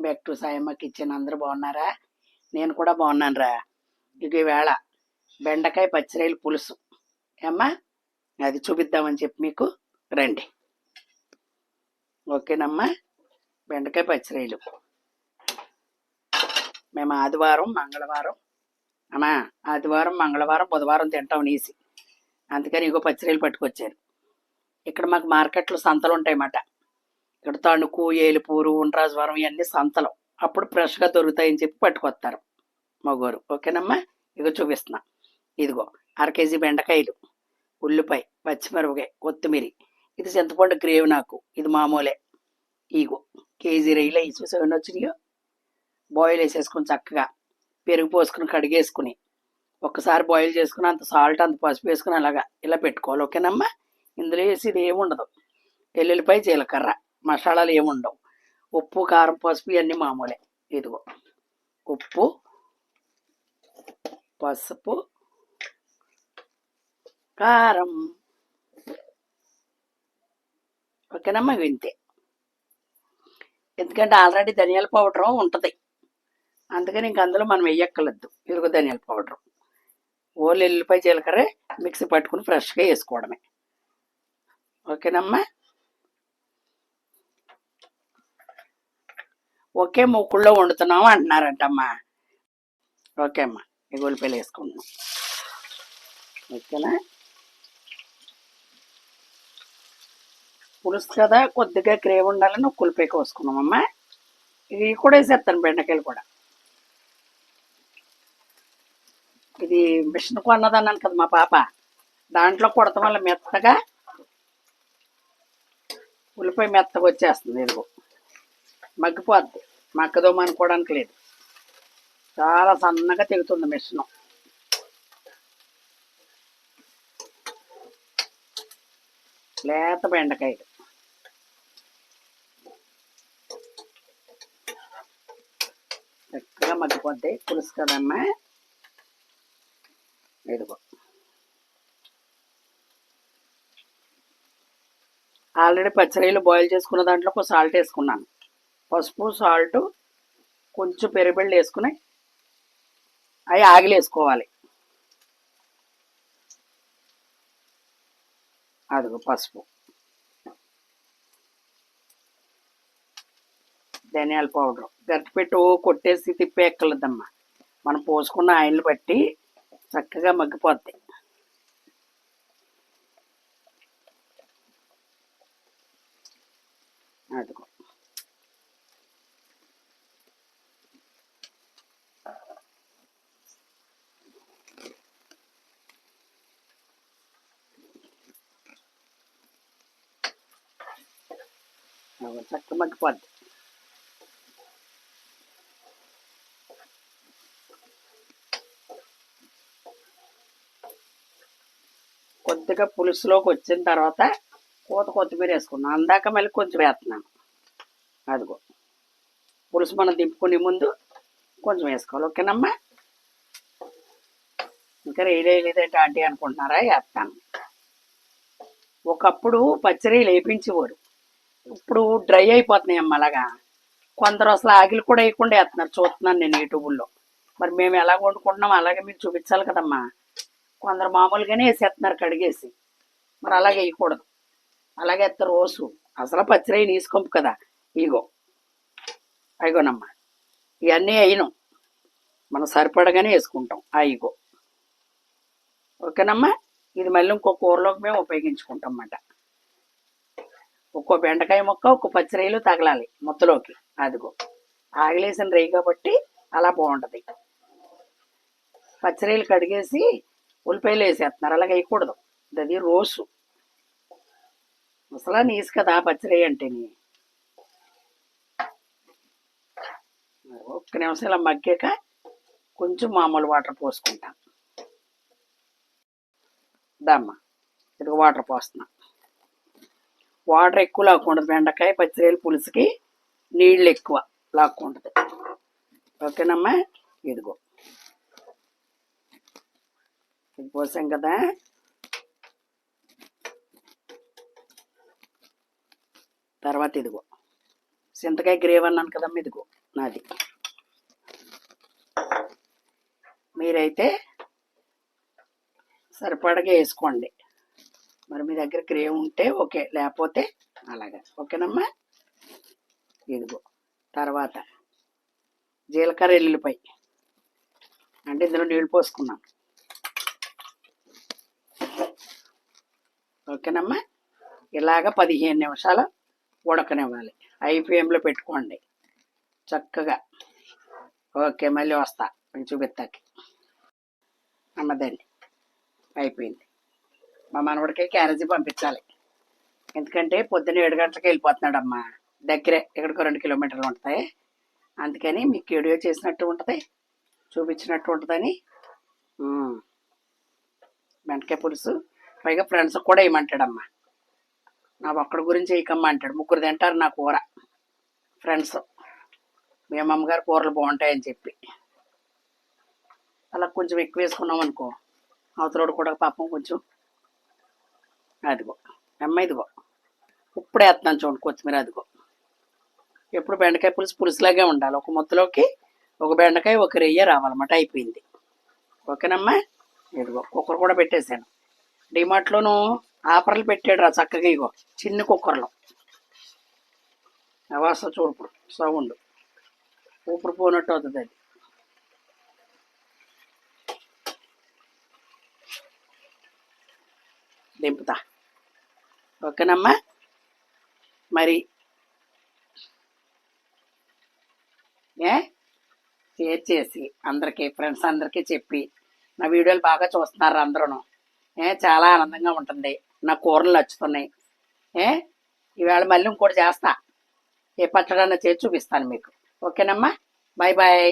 Welcome back to Sayamma kitchen. అందరూ బాగున్నారా? నేను కూడా బాగున్నాను రా ఇక ఈవేళ బెండకాయ పచ్చిరాయలు పులుసు. ఏమ్మా? అది చూపిద్దామని చెప్పి మీకు రండి. ఓకేనమ్మా? బెండకాయ పచ్చిరాయలు. మేము ఆదివారం మంగళవారం. అమ్మా ఆదివారం మంగళవారం బుధవారం తింటాం నీసి. అందుకని ఇగో పచ్చిరాయలు పట్టుకొచ్చారు. ఇక్కడ మాకు మార్కెట్లో సంతలు ఉంటాయన్నమాట. ఇక్కడ తణుకు ఏలుపూరు ఉండ్రాజవరం ఇవన్నీ సంతలు. అప్పుడు ఫ్రెష్గా దొరుకుతాయని చెప్పి పట్టుకొస్తారు మగోరు ఓకేనమ్మా? ఇగో చూపిస్తున్నా. ఇదిగో అర కేజీ బెండకాయలు ఉల్లిపాయ పచ్చిమిరపకాయ కొత్తిమీర. ఇది చింతపండు గ్రేవ్ నాకు. ఇది మామూలే. ఇగో కేజీ రైలు వేసి చూసాను వచ్చినాయో? బాయిల్ వేసేసుకుని చక్కగా పెరుగు పోసుకుని కడిగేసుకుని ఒక్కసారి బాయిల్ చేసుకుని అంత సాల్ట్ అంత పసుపు వేసుకుని అలాగా ఇలా పెట్టుకోవాలి. ఓకేనమ్మా? ఇందులో వేసి ఇది ఏముండదు. ఎల్లుల్లిపాయ జీలకర్ర. మసాలాలు ఏముండవు. ఉప్పు కారం పసుపు ఇవన్నీ మామూలే. ఇదిగో. ఉప్పు పసుపు కారం. ఓకేనమ్మా ఇవి ఇంతే. ఎందుకంటే ఆల్రెడీ ధనియాల పౌడర్ ఉంటుంది. అందుకని ఇంక అందులో మనం వెయ్యక్కర్లేదు ఇదిగో ధనియాల పౌడర్. ఓన్లీ ఎల్లిపాయ జీలకర్ర మిక్సీ పట్టుకుని ఫ్రెష్గా వేసుకోవడమే. ఓకేనమ్మా? ఒకే మూకుల్లో వండుతున్నాం అంటున్నారంటమ్మా. ఓకే అమ్మా ఈ ఉల్లిపాయలు వేసుకుంటున్నాం. ఓకేనా? పులుసు కదా కొద్దిగా గ్రేవ్ ఉండాలని ఒక ఉల్లిపాయ కోసుకున్నామమ్మా. ఇవి కూడా వేసేస్తాను బెండకాయలు కూడా. ఇది మిషన్ కొన్నదన్నాను కదా మా పాప. దాంట్లో కొడతాం వల్ల మెత్తగా. ఉల్లిపాయ మెత్తగా వచ్చేస్తుంది ఇదిగో. మగ్గిపోద్ది. మక్కదో అనుకోవడానికి లేదు. చాలా సన్నగా తెగుతుంది మిషన్. లేత బెండకాయలు. చక్కగా మగ్గిపోద్ది. పులుసు కదమ్మా. ఇదిగో. ఆల్రెడీ పచ్చరీలు బాయిల్ చేసుకున్న దాంట్లో ఒక సాల్ట్ వేసుకున్నాను. పసుపు సాల్ట్ కొంచెం పెరుగుబెళ్ళు వేసుకుని అవి ఆగిలి వేసుకోవాలి. అదిగో పసుపు. ధనియాల పౌడర్. గట్టిపెట్టు కొట్టేసి తిప్పేక్కర్లేదమ్మా మనం పోసుకున్న ఆయిల్ బట్టి చక్కగా మగ్గిపోద్ది అదిగో అదిగో చక్క మగ్గిపోద్ది కొద్దిగా పులుసులోకి వచ్చిన తర్వాత కూత కొత్తిమీర వేసుకున్నాను అందాక మళ్ళీ కొంచెం వేస్తున్నాను. అదిగో. పులుసు మనం దింపుకునే ముందు కొంచెం వేసుకోవాలి. ఓకేనమ్మా? ఇంకా వేయలేదంటే ఆంటీ అనుకుంటున్నారా? వేస్తాను. ఒకప్పుడు పచ్చడి లేపించేవారు. ఇప్పుడు డ్రై అయిపోతున్నాయి అమ్మ అలాగా. కొందరు అసలు ఆగిలి కూడా వేయకుండా వేస్తున్నారు. చూస్తున్నాను నేను యూట్యూబ్లో. మరి మేము ఎలా వండుకుంటున్నాం అలాగే మీకు చూపించాలి కదమ్మా. కొందరు మామూలుగానే వేసేస్తున్నారు కడిగేసి. మరి అలాగే వేయకూడదు. అలాగే ఎత్తారు రోజు. అసలు పచ్చిరయ్యి నీసుకొంపు కదా. ఇగో. అయిగోనమ్మా ఇవన్నీ అయినాం. మనం సరిపడగానే వేసుకుంటాం. ఆ ఇగో. ఓకేనమ్మా? ఇది మళ్ళీ ఇంకో కూరలోకి మేము ఉపయోగించుకుంటాం అన్నమాట. ఒక్కో బెండకాయ మొక్క ఒక్కో పచ్చిరయ్యలు తగలాలి ముద్దలోకి. అదిగో. ఆగలేసిన రేయి కాబట్టి అలా బాగుంటుంది. పచ్చిరయ్యలు కడిగేసి ఉల్లిపాయలు వేసేస్తున్నారు. అలాగే వేయకూడదు. అది రోసు. ముసలా నీసు కదా పచ్చిరయ్య అంటేని. ఒక్క నిమిషం ఇలా మగ్గాక కొంచెం మామూలు వాటర్ పోసుకుంటాం. దమ్మ ఇది వాటర్ పోస్తున్నాం. వాటర్ ఎక్కువ లాక్కుండదు బెండకాయ పచ్చిరేలు పులుసుకి నీళ్ళు ఎక్కువ లాక్కుండదు ఓకేనమ్మా? ఇదిగో. ఇది పోసాం కదా. తర్వాత ఇదిగో. చింతకాయ గ్రేవ్ అన్నాను కదమ్మా ఇదిగో నాది. మీరైతే సరిపడగా వేసుకోండి. మరి మీ దగ్గర క్రే ఉంటే ఓకే లేకపోతే అలాగా. ఓకేనమ్మా? ఇదిగో తర్వాత జీలకర్ర ఎల్లుల్లిపాయ. అంటే ఇందులో నీళ్ళు పోసుకున్నాం ఓకేనమ్మా? ఇలాగ పదిహేను నిమిషాలు ఉడకనివ్వాలి. ఐపీఎంలో ఫ్లేమ్లో పెట్టుకోండి. చక్కగా. ఓకే మళ్ళీ వస్తా. మీకు చూపిస్తాకి అమ్మదండి. అయిపోయింది. మా మనవడికి క్యారేజీ పంపించాలి. ఎందుకంటే పొద్దున్న ఏడు గంటలకు వెళ్ళిపోతున్నాడమ్మా. దగ్గరే ఇక్కడికి రెండు కిలోమీటర్లు ఉంటాయి అందుకని మీకు వీడియో చేసినట్టు ఉంటుంది చూపించినట్టు ఉంటుందని. వెంటకాయ బెండకాయ పులుసు. పైగా ఫ్రెండ్స్ కూడా వేయమంటాడమ్మా నా ఒక్కడి గురించి వేయకమ్మా అంటాడు. ముగ్గురు తింటారు నా కూర. ఫ్రెండ్స్ మీ అమ్మమ్మగారు కూరలు బాగుంటాయని చెప్పి. అలా కొంచెం ఎక్కువ వేసుకున్నాం అనుకో అవతలోడు కూడా పాపం కొంచెం అదిగో అమ్మ ఇదిగో. ఇప్పుడే వేస్తున్నాను చూడండి కొత్తిమీర అదిగో. ఎప్పుడు బెండకాయ పులుసు పులుసులాగే ఉండాలి. ఒక ముద్దలోకి ఒక బెండకాయ ఒక రెయ్య రావాలన్నమాట అయిపోయింది. ఓకేనమ్మా? ఇదిగో కుక్కర్ కూడా పెట్టేశాను. డిమార్ట్లోను ఆఫర్లు పెట్టాడు రా చక్కగా ఇగో చిన్న కుక్కర్లో. అవాస చూడుపుడు సౌండ్. ఊపిరి పోనట్టు అవుతుంది అది. దింపుతా. ఓకేనమ్మా? మరి? ఏ? షేర్ చేసి అందరికీ ఫ్రెండ్స్ అందరికీ చెప్పి. నా వీడియోలు బాగా చూస్తున్నారు అందరూ ఏ చాలా ఆనందంగా ఉంటుంది. నా కూరలు నచ్చుతున్నాయి. ఏ? ఈవేళ మళ్ళీ ఇంకోటి చేస్తా. ఏ పచ్చడన్నా చేసి చూపిస్తాను మీకు. ఓకేనమ్మా? Bye bye